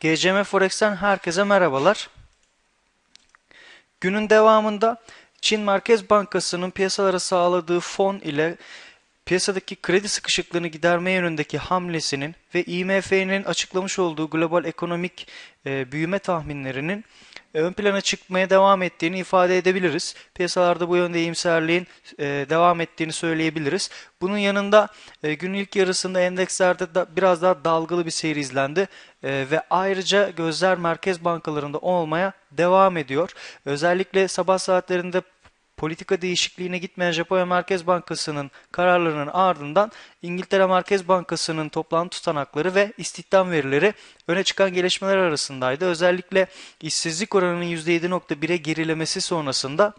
GCM Forex'ten herkese merhabalar. Günün devamında Çin Merkez Bankası'nın piyasalara sağladığı fon ile piyasadaki kredi sıkışıklığını giderme yönündeki hamlesinin ve IMF'nin açıklamış olduğu global ekonomik e, büyüme tahminlerinin ön plana çıkmaya devam ettiğini ifade edebiliriz. Piyasalarda bu yönde iyimserliğin e, devam ettiğini söyleyebiliriz. Bunun yanında e, günün ilk yarısında endekslerde biraz daha dalgalı bir seyir izlendi E, ve ayrıca gözler merkez bankalarında olmaya devam ediyor. Özellikle sabah saatlerinde politika değişikliğine gitmeyen Japonya Merkez Bankası'nın kararlarının ardından İngiltere Merkez Bankası'nın toplantı tutanakları ve istihdam verileri öne çıkan gelişmeler arasındaydı. Özellikle işsizlik oranının %7.1'e gerilemesi sonrasında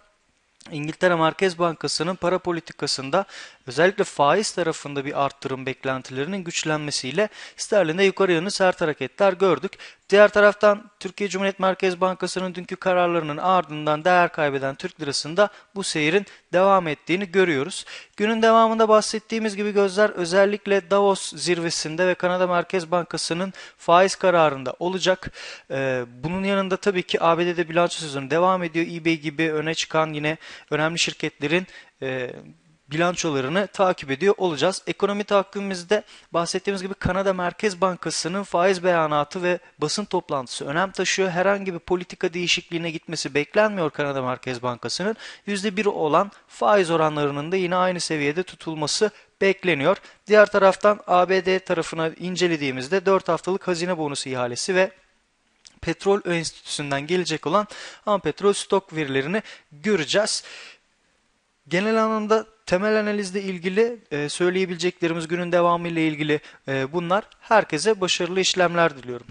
İngiltere Merkez Bankası'nın para politikasında özellikle faiz tarafında bir arttırım beklentilerinin güçlenmesiyle sterlinde yukarı yönlü sert hareketler gördük. Diğer taraftan Türkiye Cumhuriyet Merkez Bankası'nın dünkü kararlarının ardından değer kaybeden Türk lirasında bu seyrin devam ettiğini görüyoruz. Günün devamında bahsettiğimiz gibi gözler özellikle Davos zirvesinde ve Kanada Merkez Bankası'nın faiz kararında olacak. Ee, bunun yanında tabii ki ABD'de bilanço sezonu devam ediyor. eBay gibi öne çıkan yine önemli şirketlerin e, bilançolarını takip ediyor olacağız. Ekonomi takvimimizde bahsettiğimiz gibi Kanada Merkez Bankası'nın faiz beyanatı ve basın toplantısı önem taşıyor. Herhangi bir politika değişikliğine gitmesi beklenmiyor Kanada Merkez Bankası'nın. %1 olan faiz oranlarının da yine aynı seviyede tutulması bekleniyor. Diğer taraftan ABD tarafına incelediğimizde 4 haftalık hazine bonusu ihalesi ve Petrol Enstitüsü'nden gelecek olan ham petrol stok verilerini göreceğiz. Genel anlamda temel analizle ilgili e, söyleyebileceklerimiz günün devamı ile ilgili e, bunlar. Herkese başarılı işlemler diliyorum.